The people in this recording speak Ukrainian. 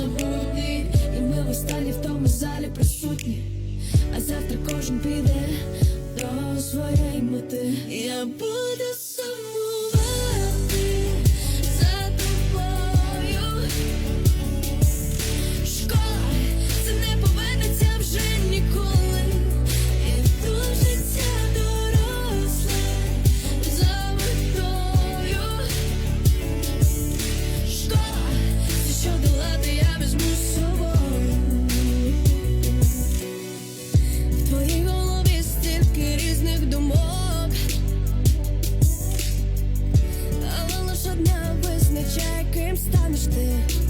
Незабутні, і ми в останні в тому залі присутні. А завтра кожен піде до своєї мети. Я буду станеш ти.